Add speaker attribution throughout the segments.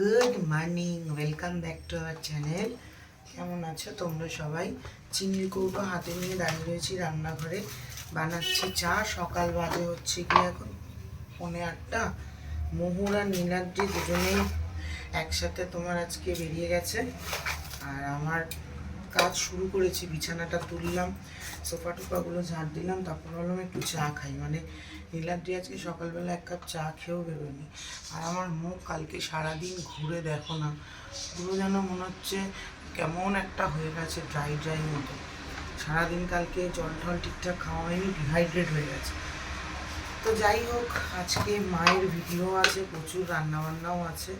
Speaker 1: Good morning welcome back to our channel কেমন আছো তোমরা সবাই? চিনির কৌটো হাতে নিয়ে দাঁড়িয়ে রয়েছি রান্নাঘরে। বানাচ্ছি চা। সকাল বাজে হচ্ছে কি এখন? পৌনে আটটা। মোহর আর নীলাদ্রি দুজনেই একসাথে তোমার আজকে বেরিয়ে গেছে। আর আমার কাজ শুরু করেছি। বিছানাটা তুললাম। সোফা টোফাগুলো ঝাড় দিলাম, তারপর ভাবলাম একটু চা খাই। মানে নীলাদ্রি আজকে সকালবেলা এক কাপ চা খেয়েও বেরোয়নি। আর আমার মুখ কালকে সারাদিন ঘুরে দেখো না, পুরো যেন মনে হচ্ছে কেমন একটা হয়ে গেছে ড্রাই ড্রাই মতো। সারাদিন কালকে জল টল ঠিকঠাক খাওয়া হয়নি ডিহাইড্রেট হয়ে গেছে। তো যাই হোক, আজকে মায়ের ভিডিও আছে, প্রচুর রান্নাবান্নাও আছে।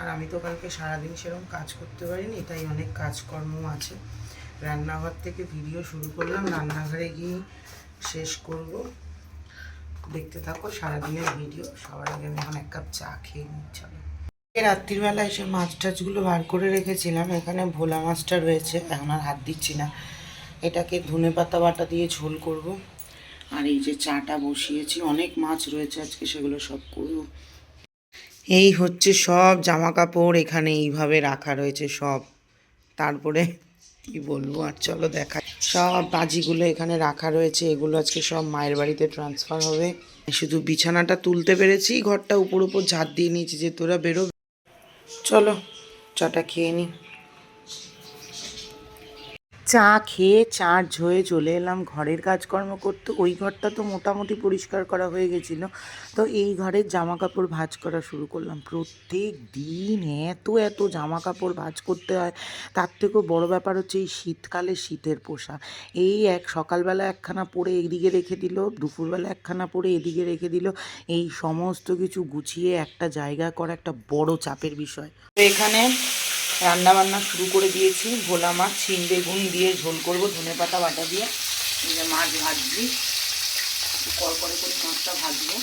Speaker 1: আর আমি তো কালকে সারাদিন সেরকম কাজ করতে পারিনি, তাই অনেক কাজকর্ম আছে। রান্নাঘর থেকে ভিডিও শুরু করলাম, রান্নাঘরে গিয়ে শেষ করব। দেখতে থাকো, সারাদিনের ভিডিও। সবার আগে আমি এখন এক কাপ চা খেয়ে চলো। রাত্রিবেলা এসে মাছ টাছগুলো বার করে রেখেছিলাম, এখানে ভোলা মাছটা রয়েছে। এখন আর হাত দিচ্ছি না। এটাকে ধনে পাতা বাটা দিয়ে ঝোল করব। আর এই যে চাটা বসিয়েছি, অনেক মাছ রয়েছে আজকে, সেগুলো সব করব। এই হচ্ছে সব জামা কাপড় এখানে এইভাবে রাখা রয়েছে সব। তারপরে কি বলব? আর চলো দেখা সব বাজিগুলো এখানে রাখা রয়েছে। এগুলো আজকে সব মায়ের বাড়িতে ট্রান্সফার হবে। শুধু বিছানাটা তুলতে পেরেছি। ঘরটা উপর উপর ঝাড় দিয়ে নিয়েছি যে তোরা বেরো চলো, চাটা খেয়ে নি। চা খেয়ে চার ঝয়ে চলে এলাম, ঘরের কাজকর্ম করতে। ওই ঘরটা তো মোটামুটি পরিষ্কার করা হয়ে গেছিল। তো এই ঘরের জামা কাপড় ভাঁজ করা শুরু করলাম। প্রত্যেক দিন এত এত জামা কাপড় ভাঁজ করতে হয়। তার থেকেও বড় ব্যাপার হচ্ছে এই শীতকালে শীতের পোশাক। এই এক সকালবেলা একখানা পরে এদিকে রেখে দিল, দুপুরবেলা একখানা পরে এদিকে রেখে দিল। এই সমস্ত কিছু গুছিয়ে একটা জায়গা করা একটা বড় চাপের বিষয়। তো এখানে রান্না বান্না শুরু করে দিয়েছি। ভোলা মাছ ছিম বেগুন দিয়ে ঝোল করব, ধনে পাতা বাটা দিয়ে। মাছ ভাজছি। কর করে করে মাছটা ভাজবো।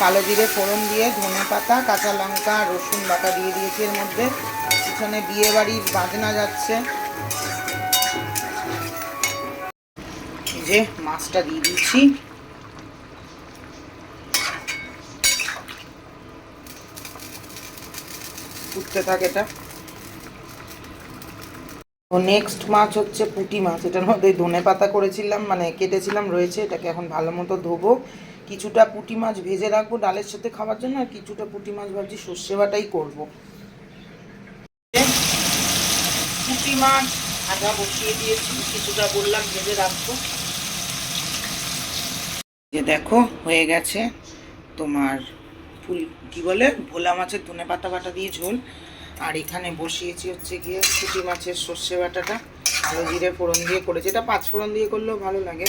Speaker 1: কালো জিরে ফোড়ন দিয়ে ধনে পাতা, কাঁচা লঙ্কা, রসুন বাটা দিয়ে দিয়েছি এর মধ্যে। পিছনে বিয়ে বাড়ির বাজনা যাচ্ছে। যে মাছটা দিয়ে দিচ্ছি। ফুটতে থাকে এটা। নেক্সট মাছ হচ্ছে পুঁটি মাছ। এটার মধ্যে ধনে পাতা করেছিলাম মানে কেটেছিলাম, রয়েছে। এটাকে এখন ভালো মতো ধোবো। কিছুটা পুঁটি মাছ ভেজে রাখব ডালের সাথে খাওয়ার জন্য, আর কিছুটা পুঁটি মাছ ভাবছি সর্ষে বাটাই করব। পুঁটি মাছ আধা বসিয়ে দিয়েছি, কিছুটা বললাম ভেজে রাখব। দেখো, হয়ে গেছে তোমার ফুল, কি বলে, ভোলা মাছের ধনে পাতা বাটা দিয়ে ঝোল। আর এখানে বসিয়েছি হচ্ছে গিয়ে পুঁটি মাছের সর্ষে বাটাটা কালো জিরে ফোড়ন দিয়ে করেছি। এটা পাঁচ ফোড়ন দিয়ে করলেও ভালো লাগে।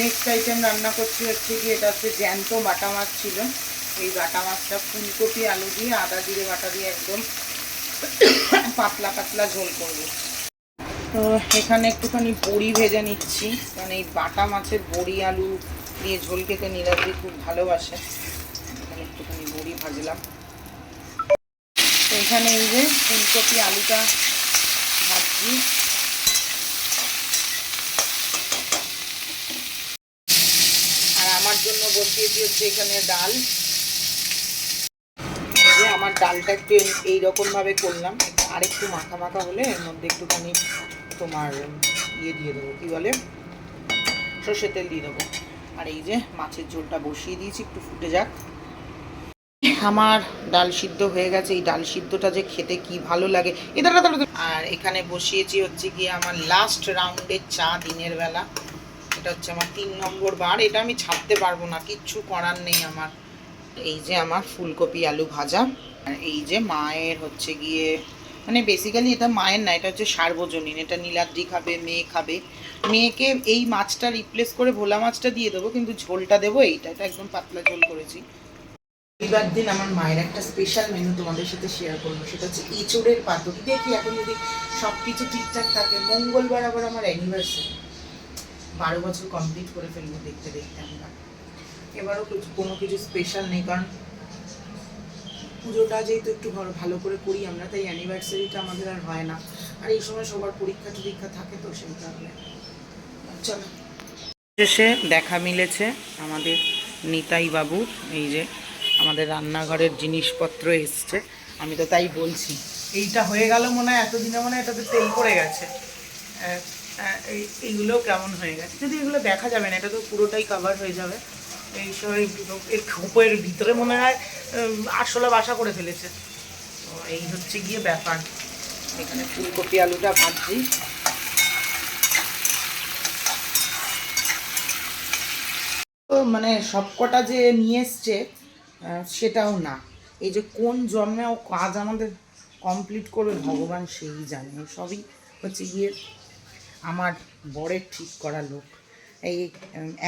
Speaker 1: নেক্সট আইটেম রান্না করছি হচ্ছে কি এটা হচ্ছে জ্যান্ত বাটা মাছ ছিল। এই বাটা মাছটা ফুলকপি, আলু দিয়ে, আদা জিরে বাটা দিয়ে একদম পাতলা পাতলা ঝোল করব। তো এখানে একটুখানি বড়ি ভেজে নিচ্ছি। কারণ এই বাটা মাছের বড়ি, আলু দিয়ে ঝোল খেতে নীলাদ্রি খুব ভালোবাসে। এখানে একটুখানি বড়ি ভাজলাম। তো এখানে এই যে ফুলকপি, আলুটা ভাজছি। আর আমার জন্য বসিয়েছি হচ্ছে এখানে ডাল। যে আমার ডালটা একটু এইরকম ভাবে করলাম। আর একটু মাখা মাখা হলে এর মধ্যে একটুখানি তোমার ইয়ে দিয়ে দেবো, কী বলে? সর্ষের তেল দিয়ে দেবো। আর এই যে মাছের ঝোলটা বসিয়ে দিয়েছি, একটু ফুটে যাক। আমার ডাল সিদ্ধ হয়ে গেছে, এই ডাল সিদ্ধটা যে খেতে কি ভালো লাগে। এটা আর এখানে বসিয়েছি হচ্ছে কি আমার লাস্ট রাউন্ডের চা দিনের বেলা। এটা হচ্ছে আমার তিন নম্বর বার। এটা আমি ছাড়তে পারব না, কিচ্ছু করার নেই আমার। এই যে আমার ফুলকপি আলু ভাজা। আর এই যে মায়ের হচ্ছে গিয়ে মানে বেসিক্যালি এটা মায়ের না, এটা হচ্ছে সার্বজনীন, এটা নীলাদ্রি খাবে, মেয়ে খাবে। মেয়েকে এই মাছটা রিপ্লেস করে ভোলা মাছটা দিয়ে দেবো, কিন্তু ঝোলটা দেবো এইটা, এটা একদম পাতলা ঝোল করেছি। রবিবার দিন আমার মায়ের একটা স্পেশাল মেনু তোমাদের সাথে শেয়ার করব, সেটা হচ্ছে এঁচড়ের পাতুরি দেখি এখন যদি সব কিছু ঠিকঠাক থাকে, মঙ্গলবার আবার আমার অ্যানিভার্সারি বারো বছর কমপ্লিট করে ফেলব দেখতে দেখতে আমরা। এবারও কিছু কোনো কিছু স্পেশাল নেই, কারণ পুজোটা যেহেতু একটু ভালো ভালো করে করি আমরা, তাই অ্যানিভার্সারিটা আমাদের আর হয় না। আর এই সময় সবার পরীক্ষা টরীক্ষা থাকে তো, সেই কারণে। চলো। শেষে দেখা মিলেছে আমাদের নিতাই বাবু, এই যে আমাদের রান্নাঘরের জিনিসপত্র এসছে। আমি তো তাই বলছি, এইটা হয়ে গেল মনে হয়, এতদিনে মনে হয় এটাতে তেল পড়ে গেছে। এইগুলো কেমন হয়ে গেছে? যদি এগুলো দেখা যাবে না, এটা তো পুরোটাই কাভার হয়ে যাবে। এই সব এই খোপের ভিতরে মনে হয় উম, আরশোলা বাসা করে ফেলেছে। তো এই হচ্ছে গিয়ে ব্যাপার। এখানে ফুলকপি আলুটা ভাজছি। মানে সবকটা যে নিয়ে এসছে সেটাও না। এই যে কোন জন্মে ও কাজ আমাদের কমপ্লিট করবে ভগবান সেই জানে। সবই হচ্ছে গিয়ে আমার বরের ঠিক করা লোক। এই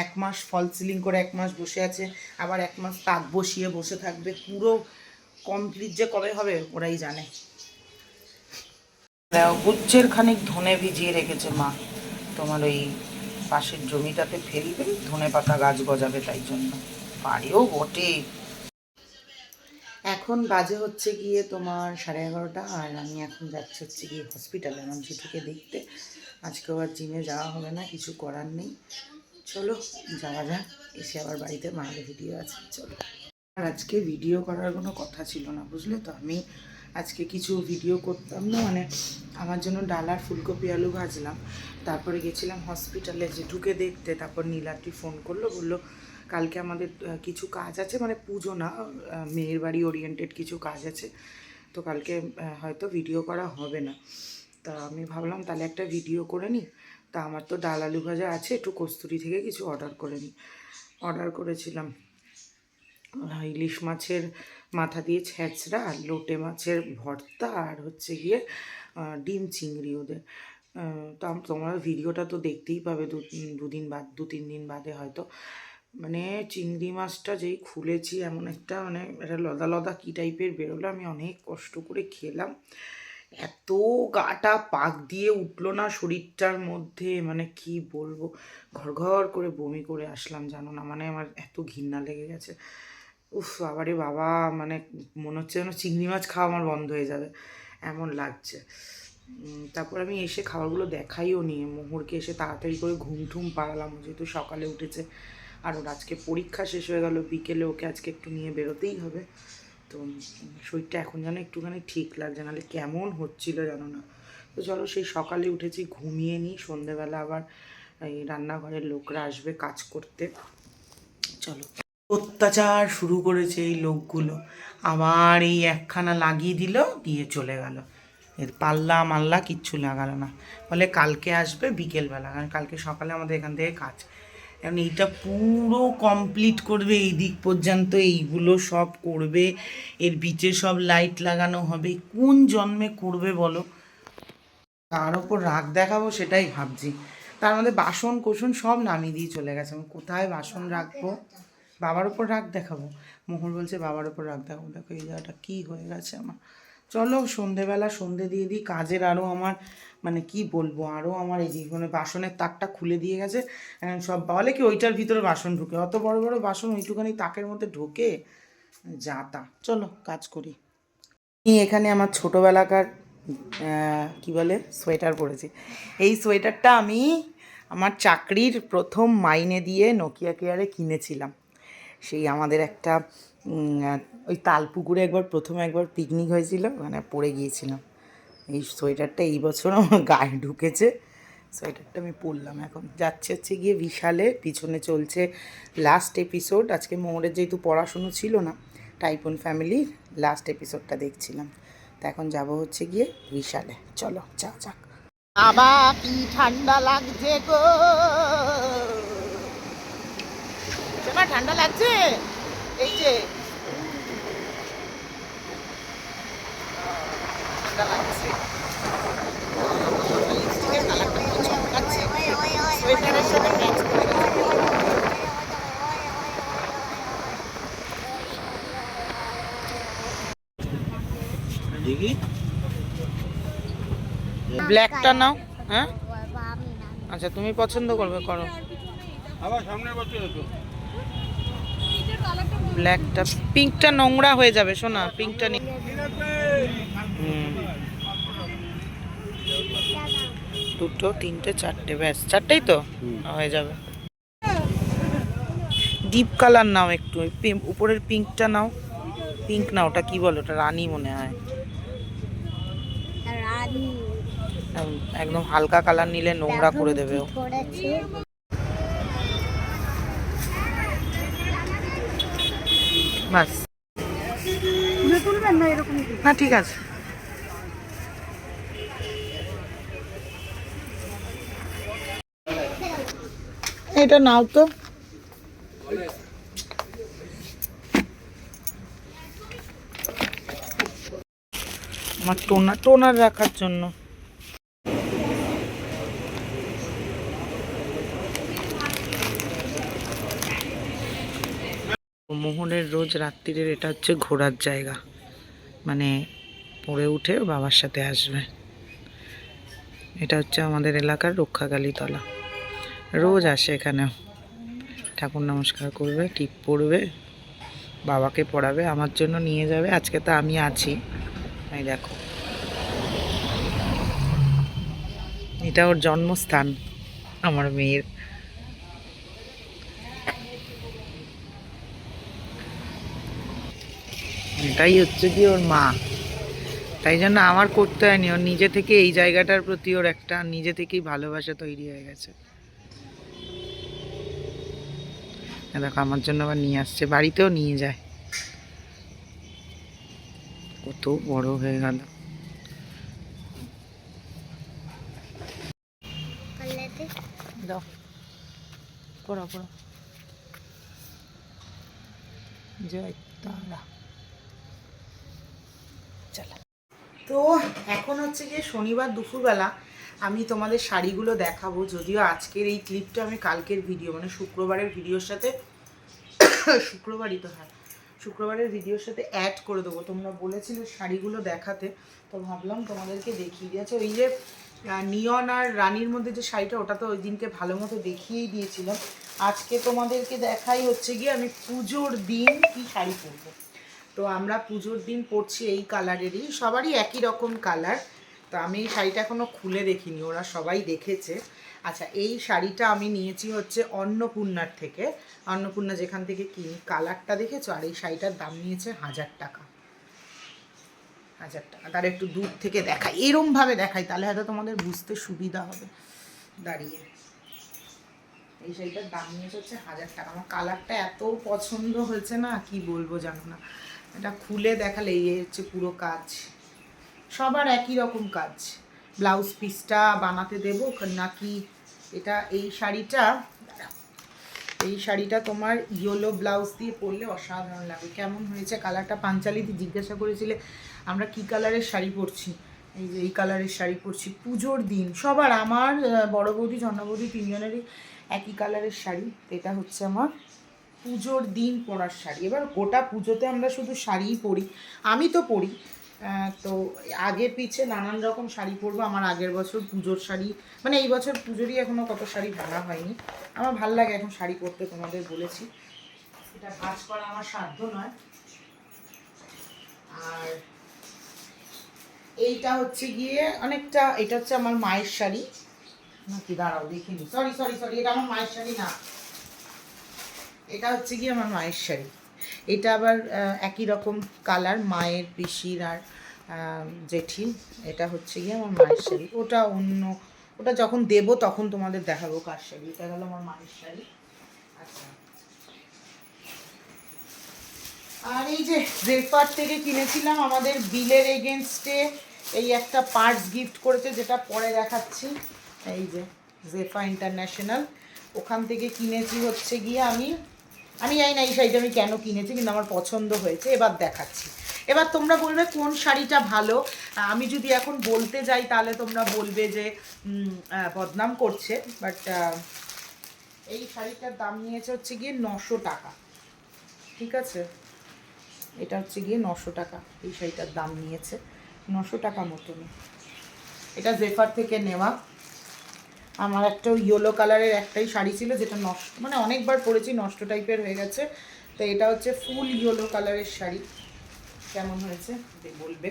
Speaker 1: এক মাস ফল সিলিং করে এক মাস বসে আছে আবার এক মাস তাক বসিয়ে বসে থাকবে। পুরো কমপ্লিট যে কবে হবে ওরাই জানে। গুচ্ছের খানিক ধনে ভিজিয়ে রেখেছে মা। তোমার ওই পাশের জমিটাতে ফেলবে ধনে পাতা গাছ গজাবে তাই জন্য। পারেও বটে। এখন বাজে হচ্ছে গিয়ে তোমার সাড়ে এগারোটা আর আমি এখন যাচ্ছি হচ্ছে গিয়ে হসপিটালে আমার জিঠুকে দেখতে। আজকে আবার জিমে যাওয়া হবে না, কিছু করার নেই। চলো, যাওয়া যাক, এসে আবার বাড়িতে মায়ের ভিডিও আছে, চলো। আর আজকে ভিডিও করার কোনো কথা ছিল না, বুঝলে তো? আমি আজকে কিছু ভিডিও করতাম না মানে আমার জন্য ডালার ফুলকপি আলু ভাজলাম। তারপরে গেছিলাম হসপিটালে যে ঢুকে দেখতে, তারপর নীলাটি ফোন করল, বলল, কালকে আমাদের কিছু কাজ আছে মানে পুজো না মেয়ের বাড়ি ওরিয়েন্টেড কিছু কাজ আছে, তো কালকে হয়তো ভিডিও করা হবে না। তা আমি ভাবলাম তাহলে একটা ভিডিও করে নিই তা আমার তো ডাল আলু ভাজা আছে, একটু কস্তুরি থেকে কিছু অর্ডার করে নিই অর্ডার করেছিলাম ইলিশ মাছের মাথা দিয়ে ছ্যাঁচড়া আর লোটে মাছের ভর্তা, আর হচ্ছে গিয়ে ডিম চিংড়ি ওদের। তো তোমরা ভিডিওটা তো দেখতেই পাবে দু, দুদিন বাদ, দু, তিন দিন বাদে হয়তো। মানে চিংড়ি মাছটা যেই খুলেছি, এমন একটা মানে একটা লদা লদা কী টাইপের বেরোলো, আমি অনেক কষ্ট করে খেলাম। এত গাটা পাক দিয়ে উঠল না শরীরটার মধ্যে মানে কি বলব? ঘর ঘর করে বমি করে আসলাম, জানো না? মানে আমার এত ঘৃণা লেগে গেছে। উফ, বাবারে বাবা মানে মনে হচ্ছে যেন চিংড়ি মাছ খাওয়া আমার বন্ধ হয়ে যাবে। এমন লাগছে। তারপর আমি এসে খাবারগুলো দেখাইও নিয়ে মোহরকে এসে তাড়াতাড়ি করে ঘুম ঠুম পাড়ালাম যেহেতু সকালে উঠেছে। আর ওর আজকে পরীক্ষা শেষ হয়ে গেল, বিকেলে ওকে আজকে একটু নিয়ে বেরোতেই হবে। তো শরীরটা এখন যেন একটুখানি ঠিক লাগছে, নাহলে কেমন হচ্ছিল জানো না। তো চলো সেই সকালে উঠেছি, ঘুমিয়ে নিই, সন্ধেবেলা আবার এই রান্নাঘরের লোকরা আসবে কাজ করতে। চলো। অত্যাচার শুরু করেছে এই লোকগুলো। আবার এই একখানা লাগিয়ে দিল, দিয়ে চলে গেল। এর পাল্লা, মাল্লা কিচ্ছু লাগালো না। বলে কালকে আসবে বিকেলবেলা, কারণ কালকে সকালে আমাদের এখান থেকে কাজ। এখন এইটা পুরো কমপ্লিট করবে এই দিক পর্যন্ত, এইগুলো সব করবে, এর বিচে সব লাইট লাগানো হবে, কোন জন্মে করবে বলো? তার ওপর রাগ দেখাবো সেটাই ভাবছি। তার মধ্যে বাসন কোসন সব নামিয়ে দিয়ে চলে গেছে, আমি কোথায় বাসন রাখব? বাবার ওপর রাগ দেখাবো? মোহর বলছে, বাবার ওপর রাগ দেখাবো। দেখো, এই জায়গাটা কী হয়ে গেছে আমার। চলো সন্ধেবেলা সন্ধে দিয়ে দিই, কাজের আরও আমার মানে কি বলব আরও আমার এই জীবনে বাসনের তাকটা খুলে দিয়ে গেছে সব বলে কি ওইটার ভিতরে বাসন ঢুকে, অত বড় বড় বাসন ওইটুখানি তাকের মধ্যে ঢোকে, যা তা, চলো কাজ করি। এখানে আমার ছোটোবেলাকার কি বলে, সোয়েটার পরেছি, এই সোয়েটারটা আমি আমার চাকরির প্রথম মাইনে দিয়ে নোকিয়া কেয়ারে কিনেছিলাম। সেই আমাদের একটা ওই তালপুকুরে একবার প্রথমে একবার পিকনিক হয়েছিল মানে পড়ে গিয়েছিলাম। এই সোয়েটারটা এই বছর আমার গায়ে ঢুকেছে। সোয়েটারটা আমি পরলাম এখন। যাচ্ছে হচ্ছে গিয়ে বিশালে, পিছনে চলছে লাস্ট এপিসোড আজকে মোহরের যেহেতু পড়াশুনো ছিল না টাইপন ফ্যামিলির লাস্ট এপিসোডটা দেখছিলাম। তা এখন যাব হচ্ছে গিয়ে বিশালে। চলো যা যাক। বাবা, কি ঠান্ডা লাগছে গো। সেবা ঠান্ডা লাগছে? এই যে। ঠান্ডা লাগছে। লিপস্টিকের কালারটা পুরো চমকাচ্ছে সোয়েটারের সাথে ম্যাচ করে ব্ল্যাকটা নাও হ্যাঁ? আচ্ছা তুমি পছন্দ করবে করো।
Speaker 2: আবার সামনের বছর
Speaker 1: ব্ল্যাকটা পিঙ্কটা নোংরা হয়ে যাবে শোনা পিঙ্কটা নি হুম। দুটো তিনটে চারটে ব্যাস চারটেই তো হয়ে যাবে। ডিপ কালার নাও একটু উপরের পিঙ্কটা নাও। পিঙ্ক না ওটা কি বলো ওটা রানী মনে হয়। একদম- একদম হালকা কালার নিলে নোংরা করে দেবে ও
Speaker 3: করেছে
Speaker 1: বাস।
Speaker 3: তুলে তুলবেন না এরকমই
Speaker 1: না ঠিক আছে। এটা নাও তো। আমার টোনার টোনার রাখার জন্য। মোহনের রোজ রাত্রিরের এটা হচ্ছে ঘোরার জায়গা। মানে পড়ে উঠে বাবার সাথে আসবে। এটা হচ্ছে আমাদের এলাকার রক্ষাকালী তলা রোজ আসে এখানে ঠাকুর নমস্কার করবে টিপ পড়বে, বাবাকে পড়াবে, আমার জন্য নিয়ে যাবে। আজকে তো আমি আছি। এই দেখো। এটা ওর জন্মস্থান, আমার মেয়ের। এটাই হচ্ছে কি ওর মা। তাই জন্য আমার করতে হয়নি। ওর নিজে থেকে এই জায়গাটার প্রতি ওর একটা নিজে থেকেই ভালোবাসা তৈরি হয়ে গেছে। দেখো, আমার জন্য আবার নিয়ে আসছে। বাড়িতেও নিয়ে যায়। কত বড় হয়ে গেল। দাও। পড়ো পড়ো। জয় তারা। চলো। তো এখন হচ্ছে গিয়ে শনিবার দুপুরবেলা আমি তোমাদের শাড়িগুলো দেখাবো, যদিও আজকের এই ক্লিপটা আমি কালকের ভিডিও মানে শুক্রবারের ভিডিওর সাথে শুক্রবারই তো হ্যাঁ শুক্রবারের ভিডিওর সাথে অ্যাড করে দেবো। তোমরা বলেছিলে শাড়িগুলো দেখাতে, তো ভাবলাম তোমাদেরকে দেখিয়ে দিয়েছে ওই যে নিয়ন আর রানীর মধ্যে যে শাড়িটা, ওটা তো ওই দিনকে ভালো মতো দেখিয়েই দিয়েছিলাম। আজকে তোমাদেরকে দেখাই হচ্ছে গিয়ে আমি পুজোর দিন কি শাড়ি পরবো। তো আমরা পুজোর দিন পরছি এই কালারেরই, সবারই একই রকম কালার। তো আমি এই শাড়িটা এখনও খুলে দেখিনি, ওরা সবাই দেখেছে। আচ্ছা এই শাড়িটা আমি নিয়েছি হচ্ছে অন্নপূর্ণার থেকে। অন্নপূর্ণা যেখান থেকে কিনি, কালারটা দেখেছ? আর এই শাড়িটার দাম নিয়েছে হাজার টাকা। হাজার টাকা। তার একটু দূর থেকে দেখাই। এরমভাবে দেখাই, তাহলে হয়তো তোমাদের বুঝতে সুবিধা হবে। দাঁড়িয়ে। এই শাড়িটার দাম নিয়েছে হচ্ছে হাজার টাকা। আমার কালারটা এত পছন্দ হয়েছে না, কি বলব জানো না। এটা খুলে দেখালে এই হচ্ছে পুরো কাজ। সবার একই রকম কাজ। ব্লাউজ পিসটা বানাতে দেবো নাকি এটা, এই শাড়িটা এই শাড়িটা তোমার ইয়েলো ব্লাউজ দিয়ে পরলে অসাধারণ লাগবে। কেমন হয়েছে কালারটা? পাঞ্চালিদি জিজ্ঞাসা করেছিলে, আমরা কি কালারের শাড়ি পরছি? এই যে এই কালারের শাড়ি পরছি। পুজোর দিন, সবার, আমার বড় বৌদি ঝর্ণা বৌদি তিনজনেরই একই কালারের শাড়ি। এটা হচ্ছে আমার পুজোর দিন পরার শাড়ি। এবার গোটা পুজোতে আমরা শুধু শাড়িই পরি। আমি তো পরি। তো আগে পিছে নানান রকম শাড়ি পরবো। আমার আগের বছর পুজোর শাড়ি মানে এই বছর পুজোরই এখনও কত শাড়ি ভাড়া হয়নি। আমার ভালো লাগে এখন শাড়ি পরতে তোমাদের বলেছি। এটা কাজ করা আমার সাধ্য নয়। আর এইটা হচ্ছে গিয়ে অনেকটা, এটা হচ্ছে আমার মায়ের শাড়ি। নাকি দাঁড়াও, দেখিনি। সরি সরি সরি এটা আমার মায়ের শাড়ি না। এটা হচ্ছে গিয়ে আমার মায়ের শাড়ি। এটা আবার একই রকম কালার মায়ের, পিসির আর জেঠির। এটা হচ্ছে গিয়ে আমার মায়ের শাড়ি। ওটা অন্য, ওটা যখন দেব তখন তোমাদের দেখাবো কার শাড়ি। এটা হলো আমার মায়ের শাড়ি। আচ্ছা। আর এই যে জেফার থেকে কিনেছিলাম আমাদের বিলের এগেনস্টে এই একটা পার্টস গিফট করেছে, যেটা পরে দেখাচ্ছি। এই যে জেফা ইন্টারন্যাশনাল ওখান থেকে কিনেছি হচ্ছে গিয়ে আমি আমি জানি না এই শাড়িটা আমি কেন কিনেছি, কিন্তু আমার পছন্দ হয়েছে। এবার দেখাচ্ছি। এবার তোমরা বলবে কোন শাড়িটা ভালো? আমি যদি এখন বলতে যাই, তাহলে তোমরা বলবে যে বদনাম করছে বাট এই শাড়িটার দাম নিয়েছে হচ্ছে গিয়ে নশো টাকা। ঠিক আছে? এটা হচ্ছে গিয়ে নশো টাকা, এই শাড়িটার দাম নিয়েছে। নশো টাকা মতনই। এটা জেফার থেকে নেওয়া। আমার একটা ইয়েলো কালারের একটাই শাড়ি ছিল যেটা নষ্ট মানে অনেকবার পরেছি নষ্ট টাইপের হয়ে গেছে। তো এটা হচ্ছে ফুল ইয়েলো কালারের শাড়ি। কেমন হয়েছে? বলবে?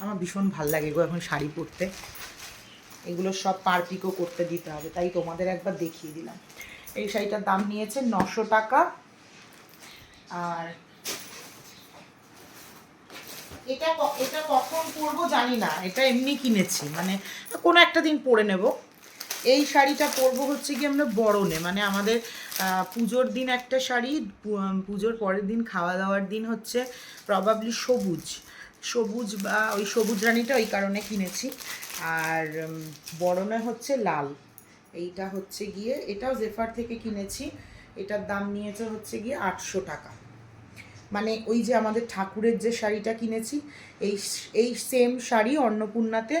Speaker 1: আমার ভীষণ ভালো লাগে গো এখন শাড়ি পরতে। এগুলো সব পারপিকও করতে দিতে হবে তাই তোমাদের একবার দেখিয়ে দিলাম। এই শাড়িটার দাম নিয়েছে নশো টাকা। আর এটা এটা কখন পরবো জানি না এটা এমনি কিনেছি। মানে কোনো একটা দিন পরে নেব। এই শাড়িটা পরবো হচ্ছে কি আমরা বড়নে মানে আমাদের পুজোর দিন একটা শাড়ি পুজোর পরের দিন খাওয়া দাওয়ার দিন হচ্ছে প্রবাবলি সবুজ। সবুজ বা ওই সবুজ রানীটা ওই কারণে কিনেছি। আর বড়নে হচ্ছে লাল। এইটা হচ্ছে গিয়ে, এটাও জেফার থেকে কিনেছি। এটার দাম নিয়েছে হচ্ছে গিয়ে আটশো টাকা। মানে ওই যে আমাদের ঠাকুরের যে শাড়িটা কিনেছি, এই এই সেম শাড়ি অন্নপূর্ণাতে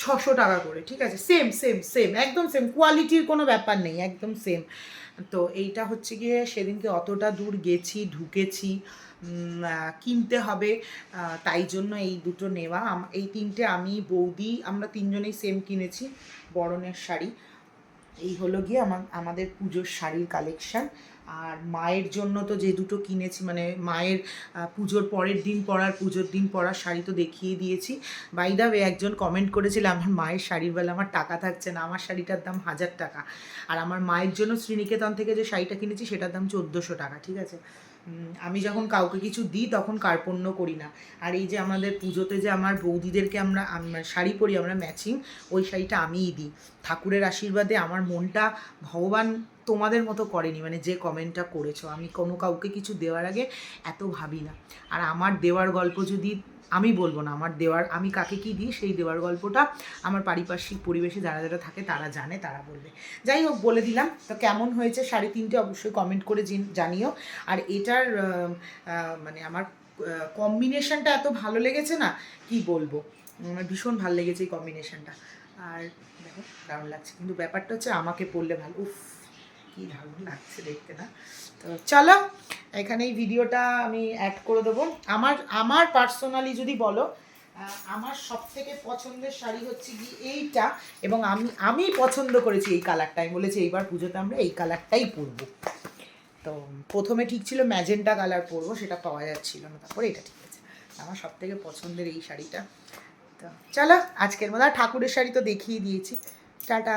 Speaker 1: ছশো টাকা করে, ঠিক আছে? সেম সেম সেম একদম সেম কোয়ালিটির কোনো ব্যাপার নেই, একদম সেম তো এইটা হচ্ছে গিয়ে সেদিনকে অতটা দূর গেছি, ঢুকেছি কিনতে হবে তাই জন্য এই দুটো নেওয়া। এই তিনটে আমি, বৌদি, আমরা তিনজনেই সেম কিনেছি, বরণের শাড়ি। এই হলো গিয়ে আমার আমাদের পুজোর শাড়ির কালেকশান আর মায়ের জন্য তো যে দুটো কিনেছি মানে মায়ের পুজোর পরের দিন পরার, পুজোর দিন পরার শাড়ি তো দেখিয়ে দিয়েছি। বাই দা ওয়ে একজন কমেন্ট করেছিল, আমার মায়ের শাড়ির বেলা আমার টাকা থাকছে না, আমার শাড়িটার দাম হাজার টাকা। আর আমার মায়ের জন্য শ্রীনিকেতন থেকে যে শাড়িটা কিনেছি, সেটার দাম চোদ্দোশো টাকা, ঠিক আছে? আমি যখন কাউকে কিছু দিই তখন কার্পণ্য করি না। আর এই যে আমাদের পুজোতে যে আমার বৌদিদেরকে আমরা শাড়ি পরি, আমরা ম্যাচিং ওই শাড়িটা আমিই দিই। ঠাকুরের আশীর্বাদে আমার মনটা ভগবান তোমাদের মতো করেনি মানে যে কমেন্টটা করেছ। আমি কোনো কাউকে কিছু দেওয়ার আগে এত ভাবি না। আর আমার দেওয়ার গল্প যদি আমি বলব না, আমার দেওয়ার, আমি কাকে কি দিই, সেই দেওয়ার গল্পটা আমার পারিপার্শ্বিক পরিবেশে যারা যারা থাকে তারা জানে, তারা বলবে। যাই হোক, বলে দিলাম। তো কেমন হয়েছে? সাড়ে তিনটে অবশ্যই কমেন্ট করে জিন- জানিও। আর এটার মানে আমার কম্বিনেশনটা এত ভালো লেগেছে না? কি বলব? আমার ভীষণ ভালো লেগেছে এই কম্বিনেশনটা আর দেখো দারুণ লাগছে। কিন্তু ব্যাপারটা হচ্ছে আমাকে পড়লে ভালো, উফ। কি দারুণ লাগছে দেখতে না? তো চলো এখানে এই ভিডিওটা আমি অ্যাড করে দেবো। আমার আমার পার্সোনালি যদি বলো আমার সব থেকে পছন্দের শাড়ি হচ্ছে কি এইটা, এবং আমি আমি পছন্দ করেছি এই কালারটা আমি বলেছি এইবার পুজোতে আমরা এই কালারটাই পরবো। তো প্রথমে ঠিক ছিল ম্যাজেন্টা কালার পরবো, সেটা পাওয়া যাচ্ছিল না, তারপরে এটা ঠিক আছে আমার সব থেকে পছন্দের এই শাড়িটা। তো চলো, আজকের মতো ঠাকুরের শাড়ি তো দেখিয়ে দিয়েছি। টাটা!